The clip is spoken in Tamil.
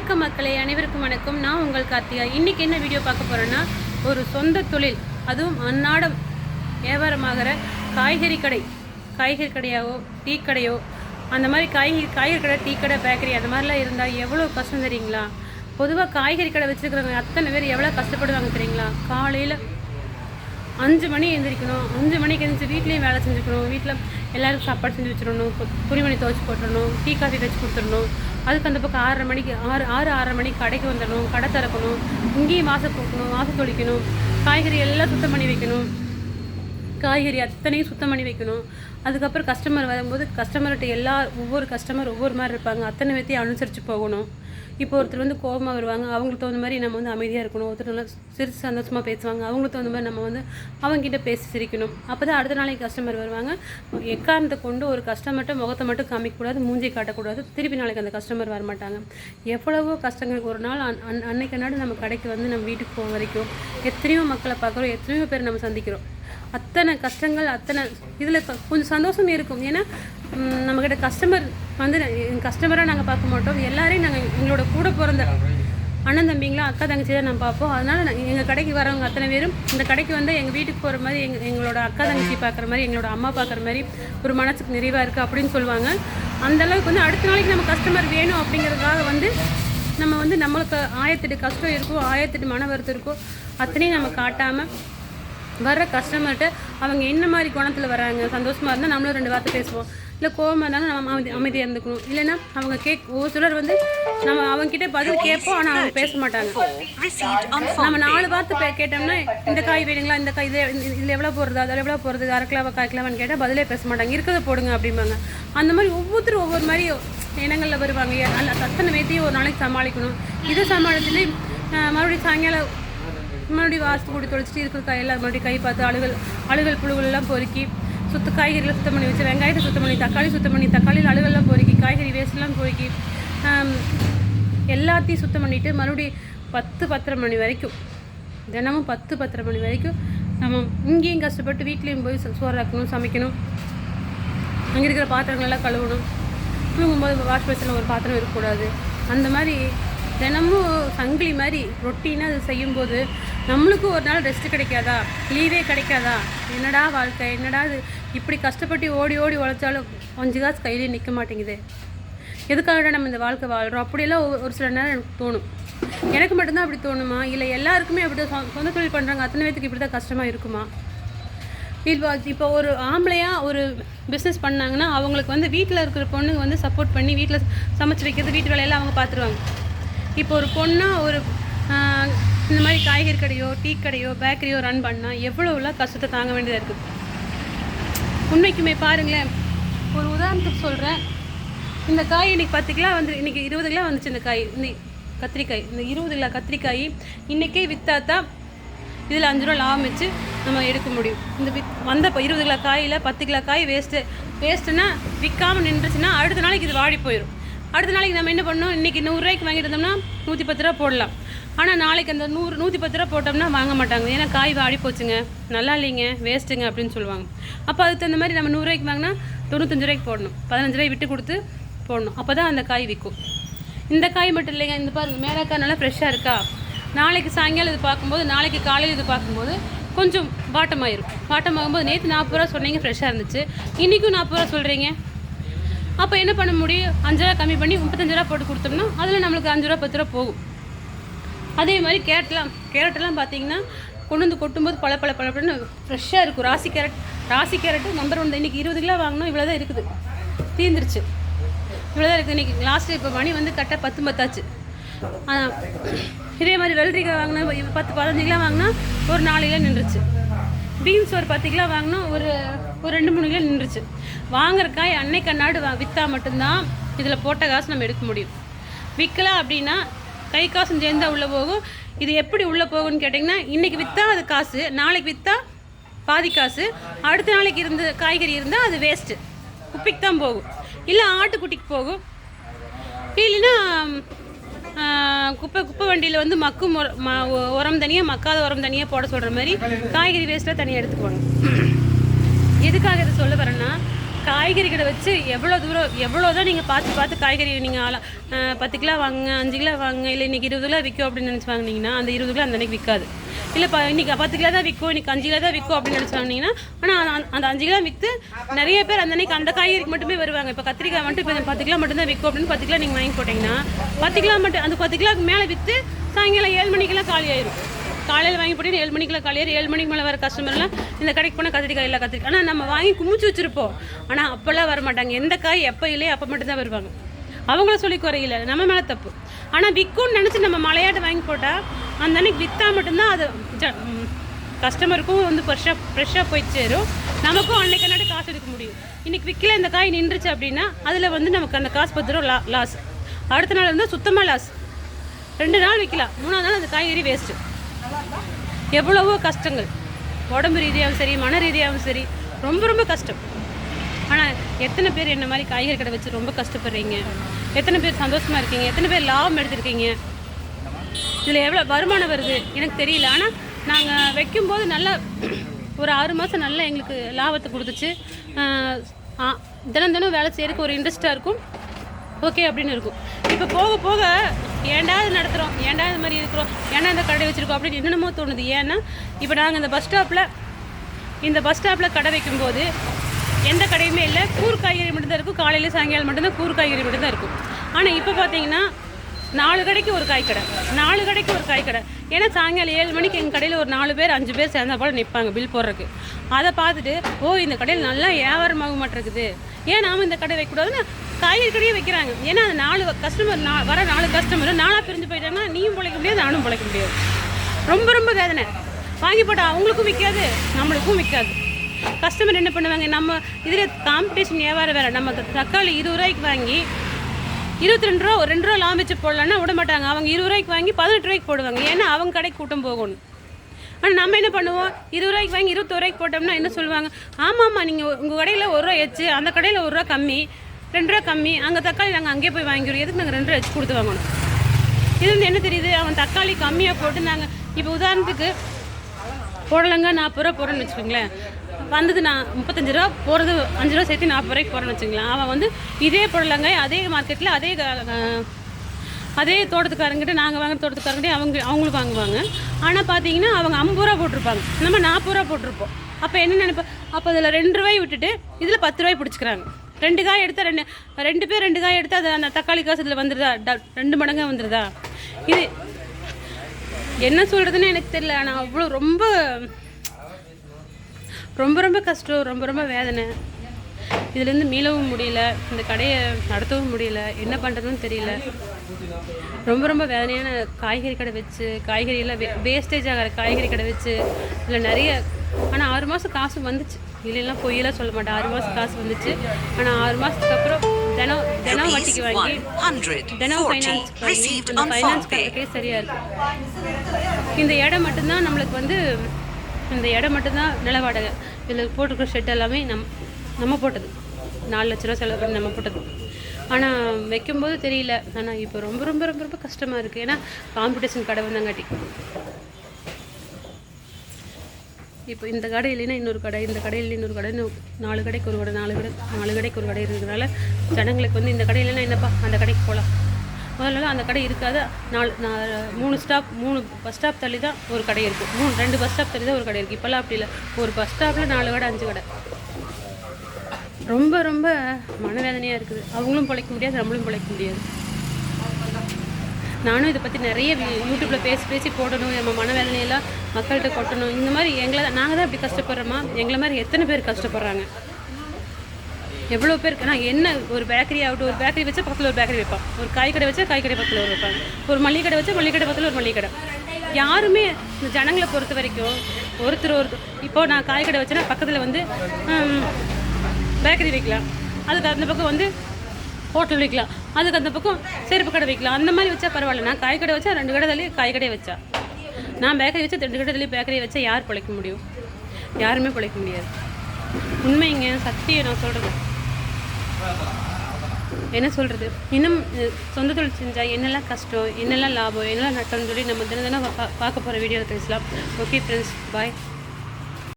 வணக்கம் மக்களே அனைவருக்கும் வணக்கம். நான் உங்கள் கார்த்திகா. இன்றைக்கி என்ன வீடியோ பார்க்க போகிறேன்னா ஒரு சொந்த தொழில் அதுவும் அன்னாடம் வியாபாரமாகிற காய்கறி கடை. காய்கறி கடையாவோ டீ கடையோ அந்த மாதிரி காய்கறி காய்கறி கடை டீ கடை பேக்கரி அந்த மாதிரிலாம் இருந்தால் எவ்வளோ கஷ்டம் தெரியுங்களா? பொதுவாக காய்கறி கடை வச்சுருக்கிறவங்க அத்தனை பேர் எவ்வளோ கஷ்டப்படுவாங்க தெரியுங்களா? காலையில் அஞ்சு மணி எழுந்திரிக்கணும் அஞ்சு மணிக்கு எழுந்திரிச்சு வீட்லேயும் வேலை செஞ்சுக்கணும். வீட்டில் எல்லாருக்கும் சாப்பாடு செஞ்சு வச்சிடணும். துணிமணி துவச்சி போட்டுடணும். டீ காஃபி வச்சு கொடுத்துடணும். அதுக்கு அந்த பக்கம் ஆறரை மணிக்கு ஆறு ஆறு ஆறரை மணிக்கு கடைக்கு வந்துடணும் கடை திறக்கணும் இங்கேயும் வாசல் போக்கணும் வாசல் தொளிக்கணும் காய்கறி எல்லாம் சுத்தம் பண்ணி வைக்கணும். காய்கறி அத்தனையும் சுத்தம் பண்ணி வைக்கணும். அதுக்கப்புறம் கஸ்டமர் வரும்போது கஸ்டமர்கிட்ட எல்லா ஒவ்வொரு கஸ்டமர் ஒவ்வொரு மாதிரி இருப்பாங்க. அத்தனை பேர்த்தையும் அனுசரித்து போகணும். இப்போ ஒருத்தர் வந்து கோபமாக வருவாங்க அவங்களுக்கு தகுந்த மாதிரி நம்ம வந்து அமைதியாக இருக்கணும். ஒருத்தர் நல்லா சிரித்து சந்தோஷமாக பேசுவாங்க அவங்களுக்கு தகுந்த மாதிரி நம்ம வந்து அவங்ககிட்ட பேசி சிரிக்கணும். அப்போ தான் அடுத்த நாளைக்கு கஸ்டமர் வருவாங்க. எக்காரணத்தை கொண்டு ஒரு கஸ்டமர்கிட்ட முகத்தை மட்டும் காமிக்கக்கூடாது மூஞ்சி காட்டக்கூடாது திருப்பி நாளைக்கு அந்த கஸ்டமர் வரமாட்டாங்க. எவ்வளவோ கஷ்டங்களுக்கு ஒரு நாள் அன் அன் அன்னைக்கு நாடு நம்ம கடைக்கு வந்து நம்ம வீட்டுக்கு போக வரைக்கும் எத்தனையோ மக்களை பார்க்குறோம் எத்தனையோ பேர் நம்ம சந்திக்கிறோம். அத்தனை கஷ்டங்கள் அத்தனை இதில் கொஞ்சம் சந்தோஷம் இருக்கும். ஏன்னா நம்மக்கிட்ட கஸ்டமர் வந்து கஸ்டமராக நாங்கள் பார்க்க மாட்டோம். எல்லாரையும் நாங்கள் எங்களோட கூட பிறந்த அண்ணன் தம்பிங்களா அக்கா தங்கச்சி தான் நான் பார்ப்போம். அதனால் எங்கள் கடைக்கு வரவங்க அத்தனை பேரும் இந்த கடைக்கு வந்து எங்கள் வீட்டுக்கு போகிற மாதிரி எங்கள் எங்களோட அக்கா தங்கச்சி பார்க்குற மாதிரி எங்களோட அம்மா பார்க்குற மாதிரி ஒரு மனசுக்கு நிறைவாக இருக்குது அப்படின்னு சொல்லுவாங்க. அந்தளவுக்கு வந்து அடுத்த நாளைக்கு நம்ம கஸ்டமர் வேணும் அப்படிங்கிறதுக்காக வந்து நம்ம வந்து நம்மளுக்கு ஆயிரத்தெட்டு கஷ்டம் இருக்கும் ஆயிரத்தெட்டு மன வருத்தம் இருக்கும் அத்தனையும் நம்ம காட்டாமல் வர்ற கஸ்டமர்கிட்ட அவங்க என்ன மாதிரி குணத்தில் வராங்க சந்தோஷமாக இருந்தால் நம்மளும் ரெண்டு வார்த்தை பேசுவோம். இல்லை கோவமாக இருந்தாலும் நம்ம அமைதி அமைதியாக இருந்துக்கணும். இல்லைன்னா அவங்க கேக் ஒரு சிலர் வந்து நம்ம அவங்ககிட்ட பதில் கேட்போம் ஆனால் அவங்க பேச மாட்டாங்க. நம்ம நாலு வார்த்தை கேட்டோம்னா இந்த காய் வேணுங்களா இந்த காய் இது இதில் எவ்வளோ போடுறது அதில் எவ்வளோ போடுறது அரை கிலோவா கிலோவான்னு கேட்டால் பதிலே பேச மாட்டாங்க. இருக்கிறத போடுங்க அப்படிம்பாங்க. அந்த மாதிரி ஒவ்வொருத்தரும் ஒவ்வொரு மாதிரி இனங்களில் வருவாங்க. அந்த அத்தனை பேத்தையும் ஒரு நாளைக்கு சமாளிக்கணும். இதை சமாளிச்சுட்டு மறுபடியும் சாயங்காலம் மறுபடியும் வாசு கூடி தொலைச்சிட்டு இருக்கிற காயெல்லாம் மறுபடியும் கை பார்த்து அழுகல் அழுகல் புழுகள் எல்லாம் பொறுக்கி சுத்த காய்கறியில் சுத்தம் பண்ணி வச்சு வெங்காயத்தை சுத்தம் பண்ணி தக்காளி சுத்தம் பண்ணி தக்காளியில் அழுவெல்லாம் பொறுக்கி காய்கறி வேஸ்ட்லாம் பொறுக்கி எல்லாத்தையும் சுத்தம் பண்ணிவிட்டு மறுபடியும் பத்து பத்தரை மணி வரைக்கும் தினமும் பத்து பத்தரை மணி வரைக்கும் நம்ம இங்கேயும் கஷ்டப்பட்டு வீட்லேயும் போய் ச- சோறாக்கணும் சமைக்கணும். அங்கே இருக்கிற பாத்திரங்களெல்லாம் கழுவணும். தூங்கும்போது வாஷ் பேஷனில் ஒரு பாத்திரம் இருக்கக்கூடாது. அந்த மாதிரி தினமும் சங்கிலி மாதிரி ரொட்டீனாக அது செய்யும்போது நம்மளுக்கும் ஒரு நாள் ரெஸ்ட் கிடைக்காதா? லீவே கிடைக்காதா? என்னடா வாழ்க்கை? என்னடா இது? இப்படி கஷ்டப்பட்டு ஓடி ஓடி உழைச்சாலும் கொஞ்சம் காசு கையிலே நிற்க மாட்டேங்குது. எதுக்காக நம்ம இந்த வாழ்க்கை வாழ்கிறோம் அப்படியெல்லாம் ஒரு ஒரு சில நேரம் எனக்கு தோணும். எனக்கு மட்டும்தான் அப்படி தோணுமா? இல்லை எல்லாருக்குமே அப்படி தான் சொ- சொந்த தொழில் பண்ணுறாங்க அத்தனை பேத்துக்கு இப்படி தான் கஷ்டமாக இருக்குமா இப்போ இப்போ ஒரு ஆம்பளையாக ஒரு பிஸ்னஸ் பண்ணாங்கன்னா அவங்களுக்கு வந்து வீட்டில் இருக்கிற பொண்ணுங்க வந்து சப்போர்ட் பண்ணி வீட்டில் சமைச்சு வைக்கிறது வீட்டு வேலையெல்லாம் அவங்க பார்த்துருவாங்க இப்போ ஒரு பொண்ணாக ஒரு இந்த மாதிரி காய்கறி கடையோ டீ கடையோ பேக்கரியோ ரன் பண்ணால் எவ்வளோலாம் கஷ்டத்தை தாங்க வேண்டியதாக இருக்குது உண்மைக்குமே பாருங்களேன் ஒரு உதாரணத்துக்கு சொல்கிறேன் இந்த காய் இன்னைக்கு பத்து கிலோ வந்து இன்றைக்கி இருபது கிலோ வந்துச்சு இந்த காய் இந்த கத்திரிக்காய். இந்த இருபது கிலோ கத்திரிக்காய் இன்றைக்கே விற்றா இதில் அஞ்சு ரூபா லாபம் வச்சு நம்ம எடுக்க முடியும். இந்த வித் வந்த இருபது கிலோ காயில் பத்து கிலோ காய் வேஸ்ட்டு வேஸ்ட்டுன்னா விற்காமல் நின்றுச்சுன்னா அடுத்த நாளைக்கு இது வாடி போயிடும் அடுத்த நாளைக்கு நம்ம என்ன பண்ணோம் இன்றைக்கி நூறுரூவாய்க்கு வாங்கிட்டு இருந்தோம்னா நூற்றி பத்து ரூபா போடலாம். ஆனால் நாளைக்கு அந்த நூறு நூற்றி பத்து ரூபா போட்டோம்னா வாங்க மாட்டாங்க. ஏன்னா காய் வாடி போச்சுங்க. நல்லா இல்லைங்க வேஸ்ட்டுங்க அப்படின்னு சொல்லுவாங்க. அப்போ அதுக்கு தகுந்த மாதிரி நம்ம நூறுரூவாய்க்கு வாங்கினா தொண்ணூத்தஞ்சு ரூபாய்க்கு போடணும். பதினஞ்சு ரூபாய் விட்டு கொடுத்து போடணும். அப்போ தான் அந்த காய் விற்கும் இந்த காய் மட்டும் இல்லைங்க இந்த பாருங்க மேலக்காய் நல்லா ஃப்ரெஷ்ஷாக இருக்கா? நாளைக்கு சாயங்காலம் இது பார்க்கும்போது நாளைக்கு காலையில் இது பார்க்கும்போது கொஞ்சம் வாட்டமாயிரும். வாட்டமாகும்போது நேற்று நாற்பது ரூபா சொன்னீங்க ஃப்ரெஷ்ஷாக இருந்துச்சு. இன்றைக்கும் நாற்பது ரூபா சொல்கிறீங்க அப்போ என்ன பண்ண முடியும்? அஞ்சு ரூபா கம்மி பண்ணி முப்பத்தஞ்சு ரூபா போட்டு கொடுத்தோம்னா அதில் நம்மளுக்கு அஞ்சு ரூபா பத்து ரூபா போகும். அதே மாதிரி கேரட்லாம் கேரட்டெல்லாம் பார்த்தீங்கன்னா கொண்டு வந்து கொட்டும்போது பல பல பழப்பழன்னு ஃப்ரெஷ்ஷாக இருக்கும். ராசி கேரட் ராசி கேரட்டு நம்பர் ஒன் இன்றைக்கி இருபது கிலோ வாங்கினோம் இவ்வளோ தான் இருக்குது. தீர்ந்துருச்சு இவ்வளோ தான் இருக்குது இன்றைக்கி லாஸ்ட்டு இப்போ மணி வந்து கரெக்டாக பத்து பத்தாச்சு. இதே மாதிரி வெள்ளரிக்காய் வாங்கினா பத்து பதினஞ்சு கிலோ வாங்கினா ஒரு நாலு கிலோ நின்றுச்சு. பீன்ஸ் ஒரு பத்து கிலோ வாங்கினா ஒரு ஒரு ரெண்டு மூணு கிலோ நின்றுச்சு. வாங்குற காய் அன்னைக்கு அன்னாடு வா விற்றா மட்டும்தான். இதில் போட்ட காசு நம்ம எடுக்க முடியும். விற்கலாம் அப்படின்னா கை காசும் சேர்ந்தால் உள்ளே போகும். இது எப்படி உள்ளே போகும்னு கேட்டிங்கன்னா இன்றைக்கி விற்றா அது காசு நாளைக்கு விற்றா பாதி காசு அடுத்த நாளைக்கு இருந்து காய்கறி இருந்தால் அது வேஸ்ட்டு குப்பைக்கு தான் போகும். இல்லை ஆட்டுக்குட்டிக்கு போகும். இல்லைன்னா குப்பை குப்பை வண்டியில் வந்து மக்கும் உரம் உரம் தனியாக மக்காத உரம் தனியாக போட சொல்கிற மாதிரி காய்கறி வேஸ்ட்டாக தனியாக எடுத்துக்குவாங்க எதுக்காக இதை சொல்ல வரேன்னா காய்கறி கடை வச்சு எவ்வளோ தூரம் எவ்வளோ தான் நீங்கள் பார்த்து பார்த்து காய்கறி நீங்கள் ஆளா பத்து கிலோ வாங்க அஞ்சு கிலோ வாங்க இல்லை இன்றைக்கி இருபது கிலோ விற்கும் அப்படின்னு நினச்சி வாங்குனீங்கன்னா அந்த இருபது கிலோ அந்த அன்னைக்கு விற்காது. இல்லை இப்போ இன்றைக்கி பத்து கிலோ தான் விற்கும் இன்றைக்கி அஞ்சு கிலோ தான் விற்கும் அப்படின்னு நினச்சி வாங்கினீங்கன்னா ஆனால் அந்த அஞ்சு கிலோ விற்று நிறைய பேர் அந்த அன்றைக்கி அந்த காய்கறிக்கு மட்டுமே வருவாங்க. இப்போ கத்திரிக்காய் மட்டும் இப்போ பத்து கிலோ மட்டும் தான் விற்கும் அப்படின்னு பத்து கிலோ நீங்கள் வாங்கி போட்டிங்கன்னா பத்து கிலோ மட்டும் அந்த பத்து கிலோக்கு மேலே விற்று சாயங்காலம் ஏழு மணிக்கெல்லாம் காலி ஆயிரும். காலையில் வாங்கி போட்டு ஏழு மணிக்கெல்லாம் காலையில் ஏழு மணிக்கு மேலே வர கஸ்டமர்லாம் இந்த கடைக்கு போனால் கத்திரிக்காய் இல்லை கத்திரிக்காய். ஆனால் நம்ம வாங்கி குமிச்சு வச்சுருப்போம். ஆனால் அப்போல்லாம் வர மாட்டாங்க. எந்த காய் எப்போ இல்லையோ அப்போ மட்டும்தான் வருவாங்க. அவங்கள சொல்லி குறையில. நம்ம மேலே தப்பு. ஆனால் விற்கும்னு நினச்சி நம்ம மலையாட்டு வாங்கி போட்டால் அந்த அன்னைக்கு விற்றா மட்டும்தான் அது கஸ்டமருக்கும் வந்து ஃப்ரெஷ்ஷாக ஃப்ரெஷ்ஷாக போய் சேரும். நமக்கும் அன்னைக்கு அன்னாடி காசு எடுக்க முடியும். இன்றைக்கி விற்கல இந்த காய் நின்றுச்சு அப்படின்னா அதில் வந்து நமக்கு அந்த காசு பத்து ரூபா லா லாஸ் அடுத்த நாள் வந்து சுத்தமாக லாஸ் ரெண்டு நாள் விற்கலாம் மூணாவது நாள் அந்த காய்கறி வேஸ்ட்டு எவ்வளவோ கஷ்டங்கள். உடம்பு ரீதியாகவும் சரி மன ரீதியாகவும் சரி ரொம்ப ரொம்ப கஷ்டம். ஆனால் எத்தனை பேர் என்ன மாதிரி காய்கறி கடை வச்சு ரொம்ப கஷ்டப்படுறீங்க? எத்தனை பேர் சந்தோஷமாக இருக்கீங்க? எத்தனை பேர் லாபம் எடுத்திருக்கீங்க? இதில் எவ்வளோ வருமானம் வருது? எனக்கு தெரியல. ஆனால் நாங்கள் வைக்கும்போது நல்லா ஒரு ஆறு மாதம் நல்லா எங்களுக்கு லாபத்தை கொடுத்துச்சு. தினம் தினம் வேலை செய்கிறதுக்கு ஒரு இன்ட்ரெஸ்ட்டாக இருக்கும். ஓகே அப்படின்னு இருக்கும். இப்போ போக போக ஏன்டா இது நடத்துகிறோம் ஏன்டா இது மாதிரி இருக்கிறோம்? ஏன்னா இந்த கடை வச்சுருக்கோம் அப்படின்னு என்னென்னமோ தோணுது. ஏன்னா இப்போ நாங்கள் இந்த பஸ் ஸ்டாப்பில் இந்த பஸ் ஸ்டாப்பில் கடை வைக்கும்போது எந்த கடையுமே இல்லை. கூர் காய்கறி மட்டும்தான் இருக்கும். காலையில் சாயங்காலம் மட்டும்தான் கூர் காய்கறி மட்டும்தான் இருக்கும். ஆனால் இப்போ பார்த்தீங்கன்னா நாலு கடைக்கு ஒரு காய் கடை. நாலு கடைக்கு ஒரு காய் கடை. ஏன்னா சாயங்காலம் ஏழு மணிக்கு எங்கள் கடையில் ஒரு நாலு பேர் அஞ்சு பேர் சேர்ந்தா போல் நிற்பாங்க பில் போடுறதுக்கு. அதை பார்த்துட்டு ஓ இந்த கடையில் நல்லா வியாபாரமாக மாட்டிருக்குது ஏன் நாம் இந்த கடை வைக்கக்கூடாதுன்னு காய்கறி கடையே வைக்கிறாங்க. ஏன்னா அந்த நாலு கஸ்டமர் நா வர நாலு கஸ்டமர் நாளாக பிரிஞ்சு போயிட்டாங்கன்னா நீயும் பிழைக்க முடியாது நானும் பிழைக்க முடியாது. ரொம்ப ரொம்ப வேதனை. வாங்கி போட்டால் அவங்களுக்கும் விற்காது நம்மளுக்கும் விற்காது கஸ்டமர் என்ன பண்ணுவாங்க நம்ம இதில் காம்படிஷன் வியாபாரம் வேறு. நம்ம தக்காளி இருபது ரூபாய்க்கு வாங்கி இருபத்தி ரெண்டு ரூபா ஒரு ரெண்டு ரூபா லாபம் வச்சு போடலான்னா விட மாட்டாங்க. அவங்க இருபது ரூபாய்க்கு வாங்கி பதினெட்டு ரூபாய்க்கு போடுவாங்க. ஏன்னா அவங்க கடைக்கு கூட்டம் போகணும். ஆனால் நம்ம என்ன பண்ணுவோம்? இருபது ரூபாய்க்கு வாங்கி இருபத்தோரு ரூபாய்க்கு போட்டோம்னா என்ன சொல்லுவாங்க? ஆமாம்மா நீங்கள் உங்கள் கடையில் ஒரு ரூபா எச்சு அந்த கடையில் ஒரு ரூபா கம்மி ரெண்டு ரூபா கம்மி அங்கே தக்காளி நாங்கள் அங்கேயே போய் வாங்கிக்கிறோம். எதுக்கு நாங்கள் ரெண்டு ரூபா எச்சு கொடுத்து வாங்கணும்? இது வந்து என்ன தெரியுது? அவன் தக்காளி கம்மியாக போட்டு நாங்கள் இப்போ உதாரணத்துக்கு புடலங்க நாற்பது ரூபா போடுறேன்னு வச்சுக்கோங்களேன். வந்தது நான் முப்பத்தஞ்சு ரூபா போகிறது அஞ்சு ரூபா சேர்த்து நாற்பது ரூபாய்க்கு போகிறேன்னு வச்சுக்கலாம் அவன் வந்து இதே புடலங்காய் அதே மார்க்கெட்டில் அதே அதே தோட்டத்துக்காரங்கிட்ட நாங்கள் வாங்குற தோட்டத்துக்காரங்கிட்டே அவங்க அவங்களுக்கு வாங்குவாங்க. ஆனால் பார்த்தீங்கன்னா அவங்க ஐம்பது ரூபா போட்டிருப்பாங்க. நம்ம நாற்பது ரூபா போட்டிருப்போம். அப்போ என்ன நினைப்போம் அப்போ அதில் ரெண்டு ரூபாய் விட்டுட்டு இதில் பத்து ரூபாய் பிடிச்சிக்கிறாங்க. ரெண்டு காய் எடுத்தால் ரெண்டு ரெண்டு பேர் ரெண்டு காய் எடுத்தால் அது அந்த தக்காளி காசு இதில் வந்துடுதா ட- ரெண்டு மடங்காக வந்துடுதா இது என்ன சொல்கிறதுன்னு எனக்கு தெரியல. ஆனால் அவ்வளோ ரொம்ப ரொம்ப ரொம்ப கஷ்டம் ரொம்ப ரொம்ப வேதனை. இதுலேருந்து மீளவும் முடியல இந்த கடையை நடத்தவும் முடியல என்ன பண்ணுறதுன்னு தெரியல. ரொம்ப ரொம்ப வேதனையான காய்கறி கடை வச்சு காய்கறி எல்லாம் வேஸ்டேஜ் ஆகிற காய்கறி கடை வச்சு இதில் நிறைய ஆனால் ஆறு மாதம் காசு வந்துச்சு. இல்லைலாம் பொய்யெல்லாம் சொல்ல மாட்டேன். ஆறு மாதம் காசு வந்துச்சு. ஆனால் ஆறு மாதத்துக்கு அப்புறம் தினம் தினம் வட்டிக்கு வாங்கி தினம் ஃபைனான்ஸ் வாங்கி அந்த ஃபைனான்ஸ். கட்டுறதுக்கே சரியாக இருக்கும் இந்த இடம் மட்டும்தான் நம்மளுக்கு வந்து இந்த இடம் மட்டும்தான் நில வாடகை இதில் போட்டிருக்கிற ஷெட் எல்லாமே நம் நம்ம போட்டது. நாலு லட்ச ரூபா செலவு பண்ணி நம்ம போட்டது. ஆனால் வைக்கும்போது தெரியல. ஆனால் இப்போ ரொம்ப ரொம்ப ரொம்ப ரொம்ப கஷ்டமாக இருக்குது ஏன்னா காம்படிஷன் கடை வந்தங்காட்டி. இப்போ இந்த கடை இல்லைன்னா இன்னொரு கடை இந்த கடையில் இன்னொரு கடை இன்னும் நாலு கடைக்கு ஒரு கடை நாலு கடை நாலு கடைக்கு ஒரு கடை இருக்கிறதுனால ஜனங்களுக்கு வந்து இந்த கடை இல்லைன்னா என்னப்பா? அந்த கடைக்கு போகலாம் முதல்ல அந்த கடை இருக்காது. நாலு நான் மூணு ஸ்டாப் மூணு பஸ் ஸ்டாப் தள்ளி தான் ஒரு கடை இருக்கும் மூணு ரெண்டு பஸ் ஸ்டாப் தள்ளி தான் ஒரு கடை இருக்குது இப்போல்லாம் அப்படி இல்லை. ஒரு பஸ் ஸ்டாப்பில் நாலு கடை அஞ்சு கடை. ரொம்ப ரொம்ப மனவேதனையாக இருக்குது. அவங்களும் பிழைக்க முடியாது நம்மளும் பிழைக்க முடியாது. நானும் இதை பற்றி நிறைய யூடியூப்பில் பேசி பேசி போடணும் நம்ம மனவேதனையெல்லாம் மக்கள்கிட்ட கொட்டணும். இந்த மாதிரி எங்களை நாங்கள் தான் இப்படி கஷ்டப்படுறோமா? எங்களை மாதிரி எத்தனை பேர் கஷ்டப்படுறாங்க? எவ்வளோ பேர் நான் என்ன ஒரு பேக்கரி ஆகட்டும் ஒரு பேக்கரி வச்சா பக்கத்தில் ஒரு பேக்கரி வைப்பான். ஒரு காய் கடை வச்சா காய் கடை பக்கத்தில் ஒரு வைப்பாங்க ஒரு மளிகை கடை வச்சா மளிகை கடை பக்கத்தில் ஒரு மளிகை கடை யாருமே இந்த ஜனங்களை பொறுத்த வரைக்கும் ஒருத்தர் ஒரு இப்போ நான் காய் கடை வச்சேன்னா பக்கத்தில் வந்து பேக்கரி வைக்கலாம். அதுக்கு அந்த பக்கம் வந்து ஹோட்டல் வைக்கலாம். அதுக்கு அந்த பக்கம் செருப்பு கடை வைக்கலாம். அந்த மாதிரி வச்சா பரவாயில்ல. நான் காய் கடை வச்சா ரெண்டு கடை தள்ளி காய் கடையை வச்சா. நான் பேக்கரி வச்சா ரெண்டு கடை தள்ளி பேக்கரி வச்சா யார் பிழைக்க முடியும்? யாருமே பிழைக்க முடியாது. உண்மைங்க சத்தியம் நான் சொல்கிறது என்ன சொல்கிறது இன்னும் சொந்த தொழில் செஞ்சால் என்னெல்லாம் கஷ்டம் என்னெல்லாம் லாபம் என்னெல்லாம் நட்டம்னு சொல்லி நம்ம தினம் தினம் பா- பார்க்க போகிற வீடியோவில் பேசலாம். Okay friends bye